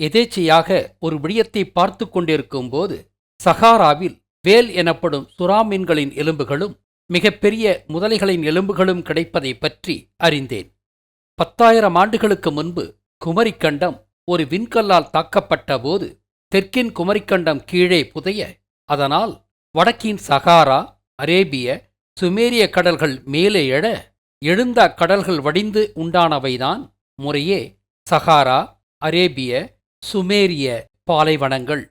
எதேச்சையாக ஒரு விடயத்தை பார்த்து கொண்டிருக்கும் போது சஹாராவில் வேல் எனப்படும் சுறா மீன்களின் எலும்புகளும் மிகப்பெரிய முதலைகளின் எலும்புகளும் கிடைப்பதை பற்றி அறிந்தேன். பத்தாயிரம் ஆண்டுகளுக்கு முன்பு குமரிக்கண்டம் ஒரு விண்கல்லால் தாக்கப்பட்ட போது தெற்கின் குமரிக்கண்டம் கீழே புதைய அதனால் வடக்கின் சகாரா அரேபிய சுமேரிய கடல்கள் மேலே எழ எழுந்த கடல்கள் வடிந்து உண்டானவைதான் முறையே சகாரா அரேபிய சுமேரிய பாலைவனங்கள்.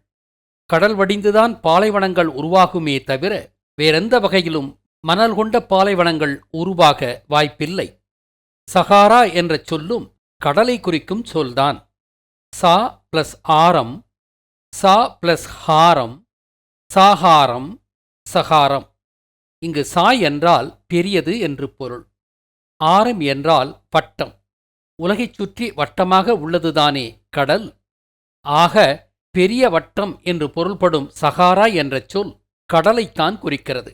கடல் வடிந்துதான் பாலைவனங்கள் உருவாகுமே தவிர வேறெந்த வகையிலும் மணல் கொண்ட பாலைவனங்கள் உருவாக வாய்ப்பில்லை. சகாரா என்ற சொல்லும் கடலை குறிக்கும் சொல்தான். சா பிளஸ் ஆரம் சா பிளஸ் ஹாரம் சாகாரம் சகாரம். இங்கு சா என்றால் பெரியது என்று பொருள். ஆரம் என்றால் வட்டம். உலகைச் சுற்றி வட்டமாக உள்ளதுதானே கடல்? ஆக பெரிய வட்டம் என்று பொருள்படும் சகாரா என்ற சொல் கடலைத்தான் குறிக்கிறது.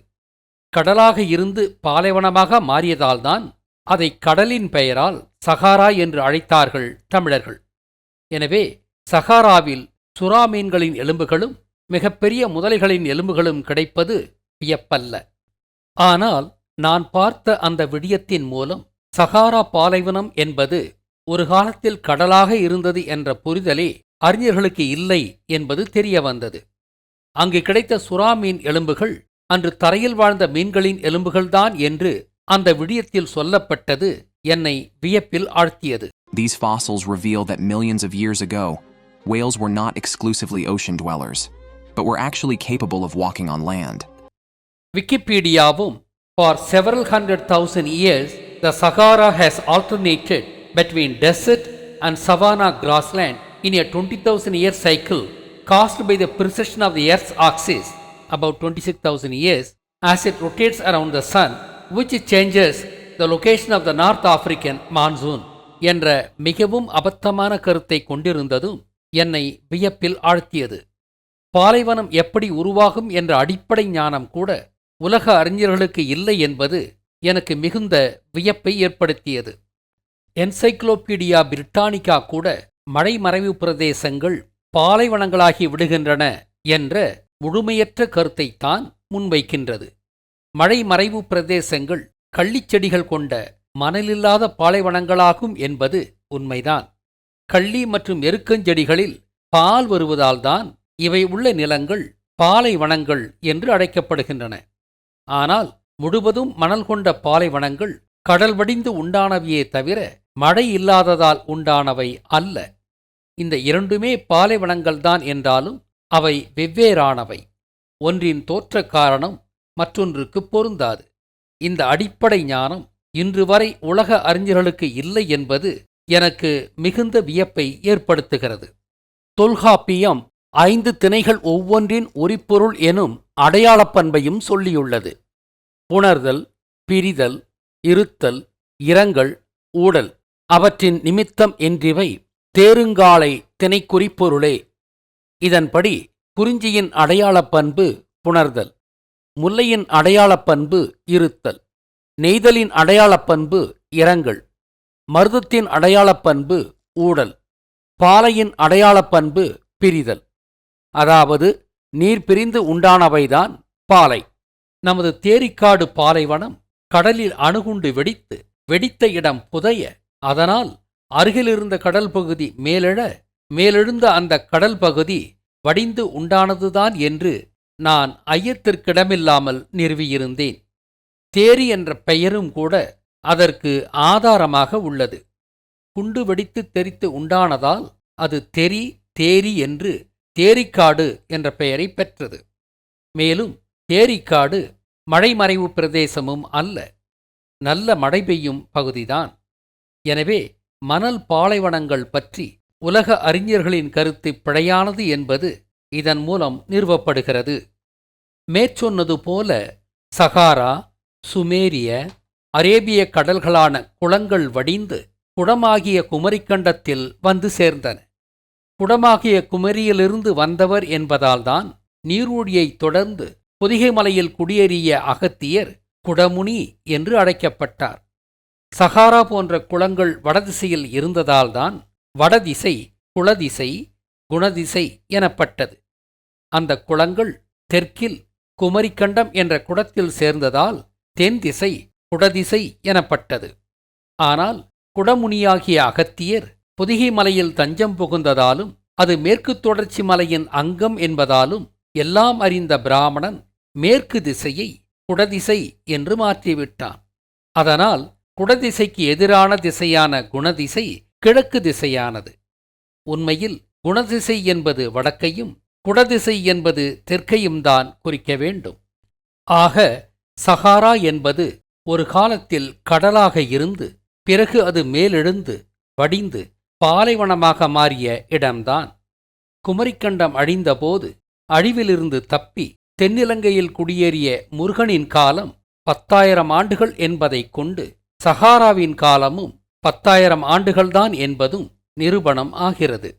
கடலாக இருந்து பாலைவனமாக மாறியதால்தான் அதை கடலின் பெயரால் சகாரா என்று அழைத்தார்கள் தமிழர்கள். எனவே சகாராவில் சுறா மீன்களின் எலும்புகளும் மிகப்பெரிய முதலைகளின் எலும்புகளும் கிடைப்பது வியப்பல்ல. ஆனால் நான் பார்த்த அந்த விடியத்தின் மூலம் சகாரா பாலைவனம் என்பது ஒரு காலத்தில் கடலாக இருந்தது என்ற புரிதலே அறிஞர்களுக்கு இல்லை என்பது தெரிய வந்தது அங்கு கிடைத்த சுறா மீன் எலும்புகள் அன்று தரையில் வாழ்ந்த மீன்களின் எலும்புகள்தான் என்று அந்த விடியத்தில் சொல்லப்பட்டது என்னை வியப்பில் ஆழ்த்தியது These fossils reveal that millions of years ago, whales were not exclusively ocean dwellers, but were actually capable of walking on land. விக்கிபீடியாவும் For several hundred thousand years, the Sahara has alternated between desert and savanna grassland in a 20,000 year cycle caused by the precession of the Earth's axis, about 26,000 years, as it rotates around the Sun, which changes the location of the North African monsoon. என்ற மிகவும் அபத்தமான கருத்தை கொண்டிருந்ததும் என்னை வியப்பில் ஆழ்த்தியது பாலைவனம் எப்படி உருவாகும் என்ற அடிப்படை ஞானம் கூட உலக அறிஞர்களுக்கு இல்லை என்பது எனக்கு மிகுந்த வியப்பை ஏற்படுத்தியது என்சைக்ளோபீடியா பிரிட்டானிகா கூட மழைமறைவு பிரதேசங்கள் பாலைவனங்களாகி விடுகின்றன என்ற முழுமையற்ற கருத்தைத்தான் முன்வைக்கின்றது. மழை மறைவு பிரதேசங்கள் கள்ளிச்செடிகள் கொண்ட மணலில்லாத பாலைவனங்களாகும் என்பது உண்மைதான். கள்ளி மற்றும் எருக்கஞ்செடிகளில் பால் வருவதால்தான் இவை உள்ள நிலங்கள் பாலைவனங்கள் என்று அழைக்கப்படுகின்றன. ஆனால் முழுவதும் மணல் கொண்ட பாலைவனங்கள் கடல் வடிந்து உண்டானவையே தவிர மழை இல்லாததால் உண்டானவை அல்ல. இந்த இரண்டுமே பாலைவனங்கள்தான் என்றாலும் அவை வெவ்வேறானவை. ஒன்றின் தோற்ற காரணம் மற்றொன்றுக்கு பொருந்தாது. இந்த அடிப்படை ஞானம் இன்று வரை உலக அறிஞர்களுக்கு இல்லை என்பது எனக்கு மிகுந்த வியப்பை ஏற்படுத்துகிறது. தொல்காப்பியம் ஐந்து திணைகள் ஒவ்வொன்றின் உரிப்பொருள் எனும் அடையாளப் பண்பையும் சொல்லியுள்ளது. புணர்தல் பிரிதல் இருத்தல் இரங்கல் ஊடல் அவற்றின் நிமித்தம் என்றிவை தேருங்காலை திணைக்குறிப்பொருளே இதன்படி குறிஞ்சியின் அடையாளப் பண்பு புணர்தல் முல்லையின் அடையாளப் பண்பு இருத்தல் நெய்தலின் அடையாளப் பண்பு இரங்கல் மருதத்தின் அடையாளப் பண்பு ஊடல் பாலையின் அடையாளப் பண்பு பிரிதல். அதாவது நீர் பிரிந்து உண்டானவைதான் பாலை. நமது தேரிக்காடு பாலைவனம் கடலில் அணுகுண்டு வெடித்து வெடித்த இடம் புதைய அதனால் அருகிலிருந்த கடல் பகுதி மேலெழ மேலெழுந்த அந்த கடல் பகுதி வடிந்து உண்டானதுதான் என்று நான் ஐயத்திற்கிடமில்லாமல் நிறுவியிருந்தேன். தேரி என்ற பெயரும் கூட அதற்கு ஆதாரமாக உள்ளது. குண்டு வெடித்து தெரித்து உண்டானதால் அது தெரி தேரி என்று தேரிக்காடு என்ற பெயரை பெற்றது. மேலும் தேரிக்காடு மழைமறைவு பிரதேசமும் அல்ல நல்ல மழை பெய்யும் பகுதிதான். எனவே மணல் பாலைவனங்கள் பற்றி உலக அறிஞர்களின் கருத்து பிழையானது என்பது இதன் மூலம் நிறுவப்படுகிறது. மேற்சொன்னது போல சகாரா சுமேரிய அரேபிய கடல்களான குளங்கள் வடிந்து குடமாகிய குமரிக்கண்டத்தில் வந்து சேர்ந்தன. குடமாகிய குமரியிலிருந்து வந்தவர் என்பதால்தான் நீரூழியைத் தொடர்ந்து பொதிகை மலையில் குடியேறிய அகத்தியர் குடமுனி என்று அழைக்கப்பட்டார். சகாரா போன்ற குளங்கள் வடதிசையில் இருந்ததால்தான் வடதிசை குளதிசை குணதிசை எனப்பட்டது. அந்த குளங்கள் தெற்கில் குமரிக்கண்டம் என்ற குடத்தில் சேர்ந்ததால் தென் திசை குடதிசை எனப்பட்டது. ஆனால் குடமுனியாகிய அகத்தியர் பொதிகை மலையில் தஞ்சம் புகுந்ததாலும் அது மேற்குத் தொடர்ச்சி மலையின் அங்கம் என்பதாலும் எல்லாம் அறிந்த பிராமணன் மேற்கு திசையை குடதிசை என்று மாற்றிவிட்டான். அதனால் குடதிசைக்கு எதிரான திசையான குணதிசை கிழக்கு திசையானது. உண்மையில் குணதிசை என்பது வடக்கையும் குடதிசை என்பது தெற்கையும் தான் குறிக்க வேண்டும். ஆக சஹாரா என்பது ஒரு காலத்தில் கடலாக இருந்து பிறகு அது மேலெழுந்து வடிந்து பாலைவனமாக மாறிய இடம்தான். குமரிக்கண்டம் அழிந்தபோது அழிவிலிருந்து தப்பி தென்னிலங்கையில் குடியேறிய முருகனின் காலம் பத்தாயிரம் ஆண்டுகள் என்பதைக் கொண்டு சஹாராவின் காலமும் பத்தாயிரம் ஆண்டுகள்தான் என்பதும் நிரூபணம் ஆகிறது.